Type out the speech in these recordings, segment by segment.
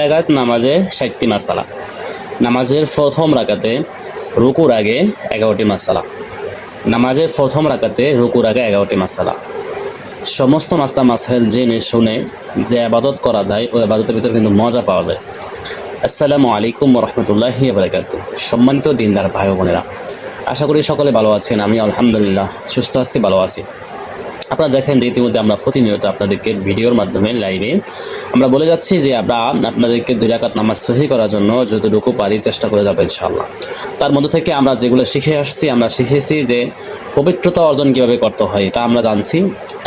রাকাত নামাজে ষাটটি মাসালা। নামাজের প্রথম রাকাতে রুকুর আগে এগারোটি মাসালা। নামাজের প্রথম রাকাতে রুকুর আগে এগারোটি মাসালা। সমস্ত মাস্তা মাসাইল জেনে শুনে যে আবাদত করা যায়, ওই আবাদতের ভিতরে কিন্তু মজা পাওয়া যায়। আসসালামু আলাইকুম রহমতুল্লাহি বারাকাত। সম্মানিত দিনদার ভাই বোনেরা, আশা করি সকলে ভালো আছেন। আমি আলহামদুলিল্লাহ সুস্থ আছি, ভালো আছি। আপনারা দেখেন যে ইতিমধ্যে আমরা প্রতিনিয়ত আপনাদেরকে ভিডিওর মাধ্যমে লাইভে আমরা বলে যাচ্ছি যে আমরা আপনাদেরকে দুই রাকাত নামাজ সহি করার জন্য যতটুকু পারি চেষ্টা করে যাব ইনশাআল্লাহ। তার মধ্যে থেকে আমরা যেগুলো শিখে আসছি, আমরা শিখেছি যে পবিত্রতা অর্জন কীভাবে করতে হয় তা আমরা জানছি।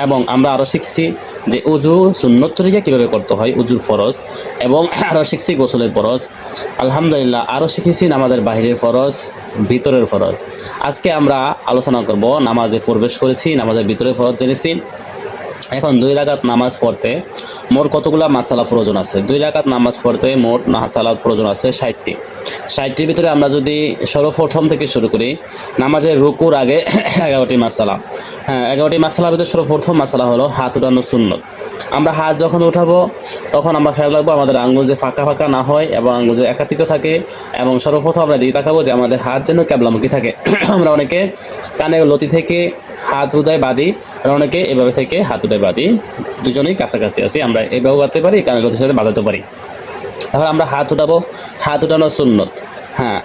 এবং আমরা আরও শিখছি যে উজু সুন্নত তরিকা কীভাবে করতে হয় উজুর ফরজ এবং আরও শিখছি গোসলের ফরজ। আলহামদুলিল্লাহ আরও শিখেছি নামাজের বাহিরের ফরজ, ভিতরের ফরজ। আজকে আমরা আলোচনা করব নামাজে প্রবেশ করেছি, নামাজের ভিতরের ফরজ জেনেছি। এখন দুই রাগাত নামাজ পড়তে মোট কতগুলা মাসালা প্রয়োজন আছে? দুই রাকাত নামাজ পড়তে মোট মাসালা প্রয়োজন আছে ষাটটি। ষাটটির ভিতরে আমরা যদি সর্বপ্রথম থেকে শুরু করি, নামাজের রুকুর আগে এগারোটি মাসালা হ্যাঁ এগারোটি মাসালার ভিতরে সর্বপ্রথম মাসালা হলো হাত উঠানো সুন্নত। আমরা হাত যখন উঠাবো, তখন আমরা খেয়াল রাখব আমাদের আঙ্গুল যে ফাঁকা ফাঁকা না হয় এবং আঙ্গুল যে একাত্রিত থাকে এবং সর্বপ্রথম আমরা দিয়ে তাকাবো যে আমাদের হাত যেন ক্যাবলামুখী থাকে। আমরা অনেকে কানে লতি থেকে হাত উদয় বাঁধি আর অনেকে এভাবে থেকে হাত উদয় বাঁধি দুজনেই কাছাকাছি আছি, আমরা এভাবে বাঁধতে পারি লতির সাথে বাঁধাতে পারি। তাহলে আমরা হাত উঠাবো। হাত উঠানো সুন্নত। হ্যাঁ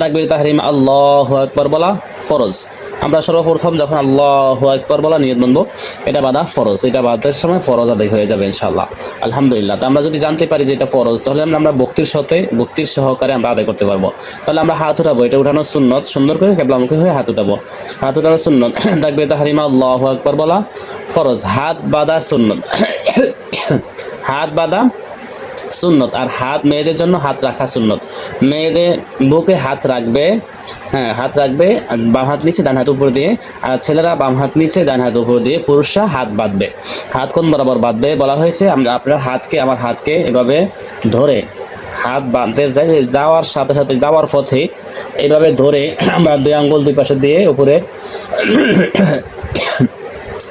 তাকবির তাহরিম আল্লাহ আকবর বলা ফরজ। আমরা সর্বপ্রথম যখন আল্লাহ আকবর বলা নিয়ত বানবো এটা বাধা ফরজ। এটা বাধার সময় ফরজ আদায় হয়ে যাবে ইনশাল্লাহ আলহামদুলিল্লাহ। তো আমরা যদি জানতে পারি যে এটা ফরজ, তাহলে আমরা ভক্তির সাথে ভক্তির সহকারে আমরা আদায় করতে পারব। তাহলে আমরা হাত উঠাবো। এটা উঠানোর সুন্নত সুন্দর করে কেবলামুখী হয়ে হাত উঠাবো। হাত উঠানো সুন্নত। তাকবির তাহরিমা আল্লাহ আকবর বলা ফরজ। হাত বাঁধা সুন্নত। হাত বাঁধা সুন্নত। আর হাত মেয়েদের জন্য হাত রাখা সুন্নত। মেয়েদের বুকে হাত রাখবে হ্যাঁ হাত রাখবে বাম হাত নিচে, ডান হাত উপর দিয়ে। আর ছেলেরা বাম হাত নিচে, ডান হাত উপর দিয়ে, পুরুষরা হাত বাঁধবে। হাত কোন বরাবর বাঁধবে বলা হয়েছে? আমরা আপনার হাতকে, আমার হাতকে এভাবে ধরে হাত বাঁধতে যাই যাওয়ার সাথে সাথে, যাওয়ার পথে এইভাবে ধরে আমরা দুই আঙ্গুল দুই পাশে দিয়ে উপরে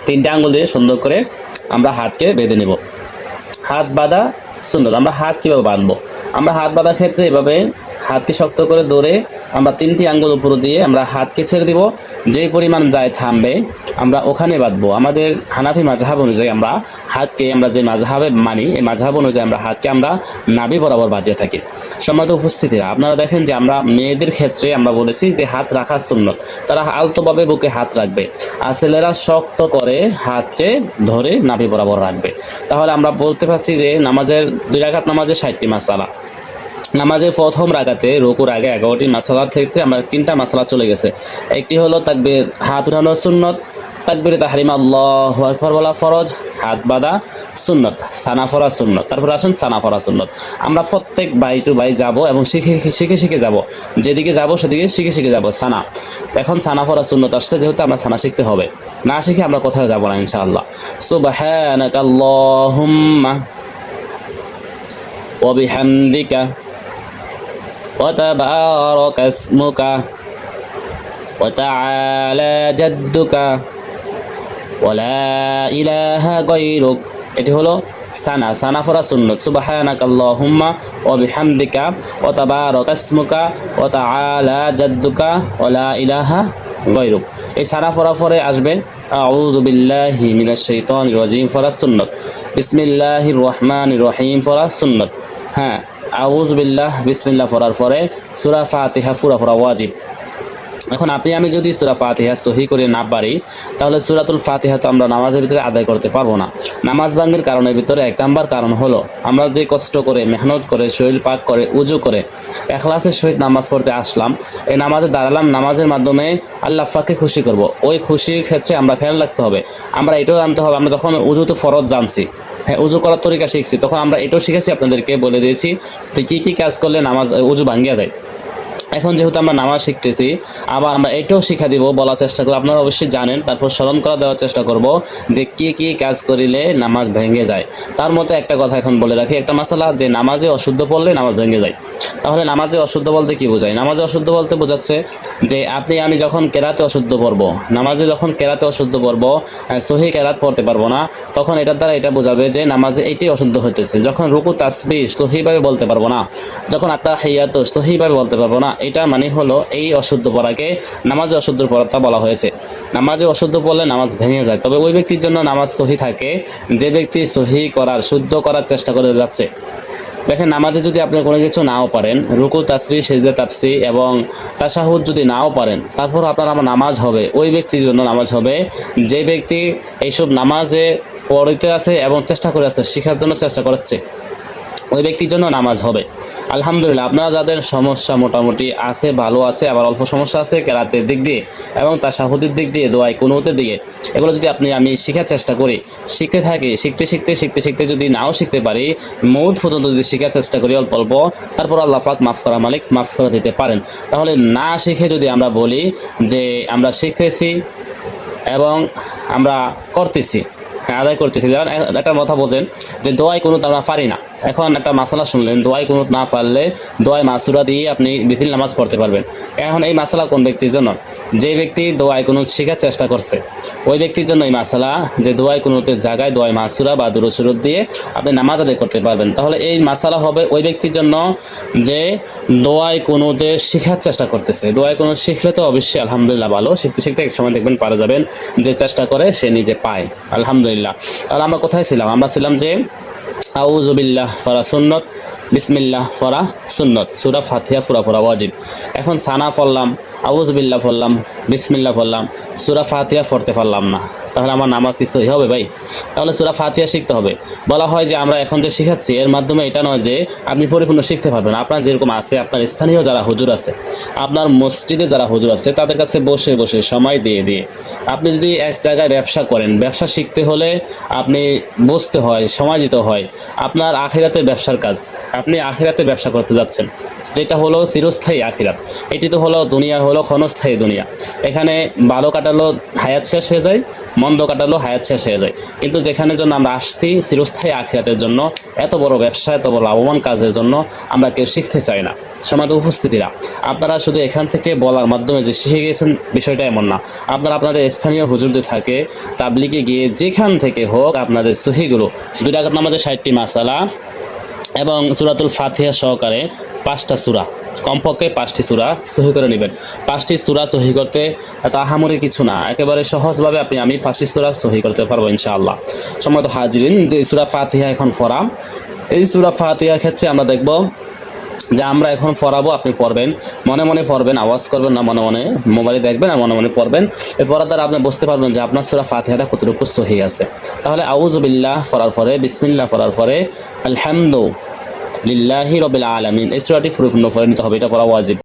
তিনটে আঙ্গুল দিয়ে সুন্দর করে আমরা হাতকে বেঁধে নেব। হাত বাঁধা সুন্দর। আমরা হাত কীভাবে বাঁধবো? আমরা হাত বাঁধার ক্ষেত্রে এভাবে হাতকে শক্ত করে ধরে আমরা তিনটি আঙ্গুল উপর দিয়ে আমরা হাতকে ছেড়ে দিব। যেই পরিমাণ যায় থামবে, আমরা ওখানে বাঁধবো। আমাদের হানাফি মাঝহাব অনুযায়ী আমরা হাতকে আমরা যে মাঝহাবে মানি, এই মাঝহাব অনুযায়ী আমরা হাতকে আমরা নাভি বরাবর বাঁধিয়ে থাকি। সম্মানিত উপস্থিতিরা, আপনারা দেখেন যে আমরা মেয়েদের ক্ষেত্রে আমরা বলেছি যে হাত রাখার সুন্নত। তারা আলতোভাবে বুকে হাত রাখবে আর ছেলেরা শক্ত করে হাতকে ধরে নাভি বরাবর রাখবে। তাহলে আমরা বলতে পারছি যে নামাজের দুই রাকাত নামাজের ষাটটি মাসালা। নামাজের প্রথম রাগাতে রুকুর আগে এগারোটি মাসালার থেকে আমরা তিনটা মাসালা চলে গেছে একটি হলো তাকবির হাত উঠানো সুন্নত তাকবির তাহারিম আল্লাহ আকবর বলা ফরজ হাত বাঁধা সুন্নত সানা ফরা সুন্নত তারপর আসুন সানা ফরা সুন্নত আমরা প্রত্যেক বাই টু বাই যাব এবং শিখে শিখে শিখে যাব যেদিকে যাব সেদিকে শিখে শিখে যাব সানা এখন সানা ফরা সুন্নত আসছে যেহেতু আমরা সানা শিখতে হবে না শিখে আমরা কোথাও যাব না ইনশাআল্লাহ সুবহানাকাল্লাহুম্মা وبحمدك وتبارك اسمك وتعالى جدك ولا إله غيرك এটি হলো সানা সানা ফরা সুন্নত সুবহানাক আল্লাহুম্মা ওয়া বিহামদিকা ওয়া তাবারাকা ইসমুকা ওয়া তাআলা জাদ্দুকা ওয়া লা ইলাহা গায়রুক এই সানা ফরা পরে আসবে আউযু বিল্লাহি মিনাশ শাইতানির রাজিম ফরা সুন্নত বিসমিল্লাহির রহমানির রহিম ফরা সুন্নত হ্যাঁ আউজ বিল্লাহ, বিসমিল্লাহ পড়ার পরে সুরা ফাতিহা ফুরা ফুরা ওয়াজিব। এখন আপনি, আমি যদি সুরা ফাতিহা সহি করে না পারি, তাহলে সুরাতুল ফাতিহা তো আমরা নামাজের ভিতরে আদায় করতে পারব না। নামাজ ভাঙ্গের কারণের ভিতরে এক নাম্বার কারণ হলো, আমরা যে কষ্ট করে, মেহনত করে, শরীর পাক করে, উজু করে, এখলাসের সহিত নামাজ পড়তে আসলাম, এই নামাজে দাঁড়ালাম, নামাজের মাধ্যমে আল্লাহ ফাঁকে খুশি করব। ওই খুশির ক্ষেত্রে আমরা খেয়াল রাখতে হবে। আমরা এটাও জানতে হবে, আমরা যখন উজুতে ফরজ জানছি হ্যাঁ উজু করার তরিকা শিখছি। তখন আমরা এটাও শিখেছি আপনাদেরকে বলে দিয়েছি যে কী কী কাজ করলে নামাজ, উজু ভাঙ্গিয়া যায়। এখন যেহেতু আমরা নামাজ শিখতেছি, আবার আমরা এটাও শিখা দিব, বলার চেষ্টা করব। আপনারা অবশ্যই জানেন, তারপর স্মরণ করা দেওয়ার চেষ্টা করব যে কি কি কাজ করিলে নামাজ ভেঙে যায়। তার মতো একটা কথা এখন বলে রাখি, একটা মশালা যে নামাজে অশুদ্ধ পড়লে নামাজ ভেঙে যায়। তাহলে নামাজে অশুদ্ধ বলতে কি বোঝায়? নামাজে অশুদ্ধ বলতে বোঝাচ্ছে যে আপনি, আমি যখন কেরাতে অশুদ্ধ পড়ব, নামাজে যখন কেরাতে অশুদ্ধ পড়ব সহি কেরাত পড়তে পারব না, তখন এটার দ্বারা এটা বোঝাবে যে নামাজে এইটাই অশুদ্ধ হইতেছে। যখন রুকু তাসবি সহিভাবে বলতে পারব না, যখন আত্মা হাইয়াত সহিভাবে বলতে পারব না এটা মানে হলো এই অশুদ্ধ পড়াকে নামাজে অশুদ্ধ পড়াটা বলা হয়েছে। নামাজে অশুদ্ধ পড়লে নামাজ ভেঙে যায়। তবে ওই ব্যক্তির জন্য নামাজ সহি থাকে। যে ব্যক্তি সহি করার, শুদ্ধ করার চেষ্টা করে যাচ্ছে। দেখেন, নামাজে যদি আপনি কোনো কিছু নাও পারেন, রুকু তাসবি সেজদা তাপসি এবং তাসাহুদ যদি নাও পারেন, তারপর আপনার আমার নামাজ হবে। ওই ব্যক্তির জন্য নামাজ হবে। যে ব্যক্তি এইসব নামাজে পড়িতে আছে এবং চেষ্টা করে আছে, শেখার জন্য চেষ্টা করছে ওই ব্যক্তির জন্য নামাজ হবে। আলহামদুলিল্লাহ, আপনারা যাদের সমস্যা মোটামুটি আছে, ভালো আছে, আবার অল্প সমস্যা আছে, কেরাতের দিক দিয়ে এবং তার সাহুদের দিক দিয়ে দোয়াই কুনুতের দিকে, এগুলো যদি আপনি, আমি শেখার চেষ্টা করি, শিখতে থাকি, শিখতে শিখতে শিখতে শিখতে যদি নাও শিখতে পারি, মৌত পর্যন্ত যদি শেখার চেষ্টা করি অল্প অল্প, তারপর আল্লাহ পাক মাফ করা মালিক, মাফ করে দিতে পারেন। তাহলে না শিখে যদি আমরা বলি যে আমরা শিখতেছি এবং আমরা করতেছি আদায় করতেছি। যেমন একটা কথা বলছেন যে দোয়াই কোনো আমরা পারি না। এখন একটা মাসালা শুনলেন, দোয়াই কোনো না পারলে দোয়াই মাসুরা দিয়ে আপনি বিথিল নামাজ পড়তে পারবেন। এখন এই মাসালা কোন ব্যক্তির জন্য? যে ব্যক্তি দোয়াই কোনো শেখার চেষ্টা করছে, ওই ব্যক্তির জন্য এই মাসালা যে দোয়াই কোনোতে জায়গায় দোয়াই মাসুরা বা দুরুসুরত দিয়ে আপনি নামাজ আদায় করতে পারবেন। তাহলে এই মাসালা হবে ওই ব্যক্তির জন্য যে দোয়াই কোনোতে শেখার চেষ্টা করতেছে। দোয়াই কোনো শিখলে তো অবশ্যই আলহামদুলিল্লাহ ভালো। শিখতে শিখতে এক সময় দেখবেন পারা যাবেন যে চেষ্টা করে সে নিজে পায়। আলহামদুলিল্লাহ। আর আমরা কোথায় ছিলাম? আমরা ছিলাম যে আউজুবিল্লাহ ফরা সুন্নত, বিসমিল্লাহ ফরা সুন্নত। সুরা ফাতিহা ফুরা ফুরা ওয়াজিব। এখন সানা পড়লাম আউজুবিল্লাহ পড়লাম, বিসমিল্লাহ পড়লাম। সুরা ফাতিহা পড়তে পারলাম না। তাহলে আমার নামাজ কি সহি হবে ভাই? তাহলে সুরা ফাতিহা শিখতে হবে। বলা হয় যে আমরা এখন যে শিখাচ্ছি, এর মাধ্যমে এটা নয় যে আপনি পরিপূর্ণ শিখতে পারবেন। আপনার যেরকম আছে, আপনার স্থানীয় যারা হুজুর আছে, আপনার মসজিদে যারা হুজুর আছে, তাদের কাছে বসে বসে সময় দিয়ে দিয়ে। আপনি যদি এক জায়গায় ব্যবসা করেন, ব্যবসা শিখতে হলে আপনি বসতে হয়, সময় দিতে হয়। আপনার আখিরাতের ব্যবসার কাজ। আপনি আখিরাতে ব্যবসা করতে যাচ্ছেন। যেটা হলো চিরস্থায়ী আখিরাত। এটি তো হলো দুনিয়া হলো ক্ষণস্থায়ী দুনিয়া। এখানে ভালো কাটালো হায়াত শেষ হয়ে যায় মন্দ কাটালো, হায়াত শেষ হয়ে যায়। কিন্তু যেখানে জন্য আমরা আসছি, চিরস্থায়ী আখিরাতের জন্য, এত বড় ব্যবসা, এত বড় লাভবান কাজের জন্য আমরা কেউ শিখতে চাই না। সমাজ উপস্থিতিরা, আপনারা শুধু এখান থেকে বলার মাধ্যমে যে শিখে গেছেন, বিষয়টা এমন না। আপনারা আপনাদের স্থানীয় হুজুরদের থাকে তাবলিকে গিয়ে যেখান থেকে হোক, আপনাদের সহিগুলো দুই রাকাত নামাজের ষাটটি মাসালা এবং সুরাতুল ফাতিহা সহকারে পাঁচটা সুরা, কমপক্ষে পাঁচটি সুরা সহি করে নেবেন। পাঁচটি সুরা সহি করতে এত আহামরি কিছু না, একেবারে সহজভাবে আপনি, আমি পাঁচটি সুরা সহি করতে পারব ইনশাআল্লাহ। সম্মত হাজিরিন, যে সুরা ফাতিহা এখন ফরা এই সুরা ফাতিহার ক্ষেত্রে আমরা দেখব যে আমরা এখন পড়াবো, আপনি পড়বেন। মনে মনে পড়বেন, আওয়াজ করবেন না, মনে মনে মোবাইলে দেখবেন আর মনে মনে পড়বেন। এ পড়ার দ্বারা আপনি বুঝতে পারবেন যে আপনার সুরা ফাতিহাটা কতটুকু সহি আছে। তাহলে আউজবিল্লাহ পড়ার পরে, বিসমিল্লাহ পড়ার পরে আলহামদু লিল্লাহি রবিল আলমিন, এই সুরাটি পরিপূর্ণ করে নিতে হবে, এটা পড়া ওয়াজিব।